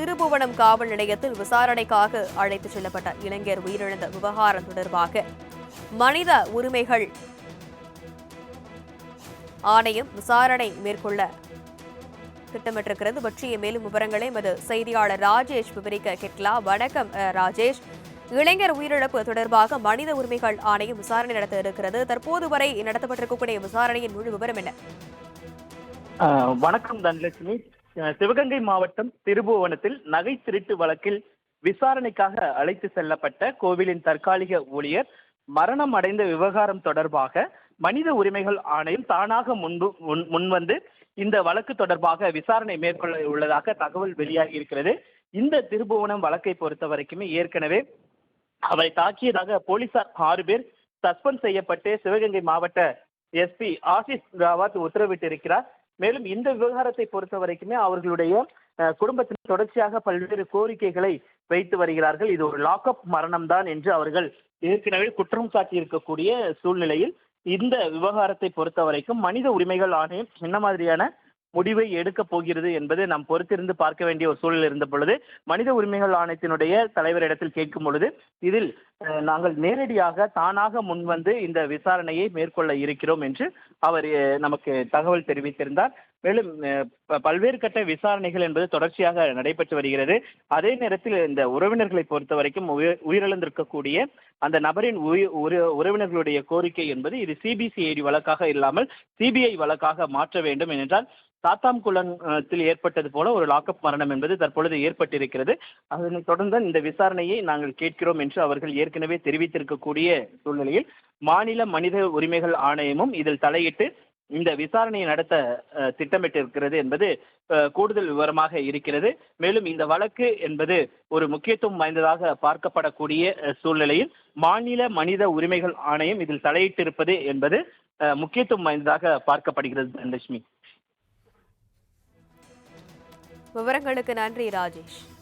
திருபுவனம் காவல் நிலையத்தில் விசாரணைக்காக அழைத்துச் செல்லப்பட்ட இளைஞர் உயிரிழந்த விவகாரம் தொடர்பாக மனித உரிமைகள் ஆணையம் விசாரணை மேற்கொள்ள திட்டமிட்டிருக்கிறது. பற்றிய மேலும் விவரங்களை எமது செய்தியாளர் ராஜேஷ் விவரிக்க கேட்கலாம். வணக்கம் ராஜேஷ். இளைஞர் உயிரிழப்பு தொடர்பாக மனித உரிமைகள் ஆணையம் விசாரணை நடத்த இருக்கிறது. தற்போது வரை நடத்தப்பட்டிருக்கக்கூடிய விசாரணையின் முழு விவரம் என்ன? வணக்கம் தனலட்சுமி. சிவகங்கை மாவட்டம் திருபுவனத்தில் நகை திருட்டு வழக்கில் விசாரணைக்காக அழைத்து செல்லப்பட்ட கோவிலின் தற்காலிக ஊழியர் மரணம் அடைந்த விவகாரம் தொடர்பாக மனித உரிமைகள் ஆணையம் தானாக முன்பு முன் முன்வந்து இந்த வழக்கு தொடர்பாக விசாரணை மேற்கொள்ள உள்ளதாக தகவல் வெளியாகி இருக்கிறது. இந்த திருபுவனம் வழக்கை பொறுத்த வரைக்குமே ஏற்கனவே அவரை தாக்கியதாக போலீசார் ஆறு பேர் சஸ்பெண்ட் செய்யப்பட்டு சிவகங்கை மாவட்ட எஸ்பி ஆசிஷ் ராவத் உத்தரவிட்டிருக்கிறார். மேலும் இந்த விவகாரத்தை பொறுத்த வரைக்குமே அவர்களுடைய குடும்பத்தின் குடும்பத்தினர் தொடர்ச்சியாக பல்வேறு கோரிக்கைகளை வைத்து வருகிறார்கள். இது ஒரு லாக்அப் மரணம் தான் என்று அவர்கள் ஏற்கனவே குற்றம் சாட்டியிருக்கக்கூடிய சூழ்நிலையில் இந்த விவகாரத்தை பொறுத்த வரைக்கும் மனித உரிமைகள் ஆணையம் என்ன மாதிரியான முடிவை எடுக்கப் போகிறது என்பது நாம் பொறுத்திருந்து பார்க்க வேண்டிய ஒரு சூழல் இருந்த பொழுது மனித உரிமைகள் ஆணையத்தினுடைய தலைவரிடத்தில் கேட்கும் பொழுது இதில் நாங்கள் நேரடியாக தானாக முன்வந்து இந்த விசாரணையை மேற்கொள்ள இருக்கிறோம் என்று அவர் நமக்கு தகவல் தெரிவித்திருந்தார். மேலும் பல்வேறு கட்ட விசாரணைகள் என்பது தொடர்ச்சியாக நடைபெற்று வருகிறது. அதே நேரத்தில் இந்த உறவினர்களை பொறுத்த வரைக்கும் உயிர் உயிரிழந்திருக்கக்கூடிய அந்த நபரின் உயி- உற- உறவினர்களுடைய கோரிக்கை என்பது இது சிபிசிஐடி வழக்காக இல்லாமல் சிபிஐ வழக்காக மாற்ற வேண்டும். ஏனென்றால் சாத்தான்குளத்தில் ஏற்பட்டது போல ஒரு லாக்அப் மரணம் என்பது தற்பொழுது ஏற்பட்டிருக்கிறது. அதனைத் தொடர்ந்து இந்த விசாரணையை நாங்கள் கேட்கிறோம் என்று அவர்கள் ஏற்கனவே தெரிவித்திருக்கக்கூடிய சூழ்நிலையில் மாநில மனித உரிமைகள் ஆணையமும் இதில் தலையிட்டு இந்த விசாரணையை நடத்த திட்டமிட்டிருக்கிறது என்பது கூடுதல் விவரமாக இருக்கிறது. மேலும் இந்த வழக்கு என்பது ஒரு முக்கியத்துவம் வாய்ந்ததாக பார்க்கப்படக்கூடிய சூழ்நிலையில் மாநில மனித உரிமைகள் ஆணையம் இதில் தலையிட்டிருப்பது என்பது முக்கியத்துவம் வாய்ந்ததாக பார்க்கப்படுகிறது தனலட்சுமி. விவரங்களுக்கு நன்றி ராஜேஷ்.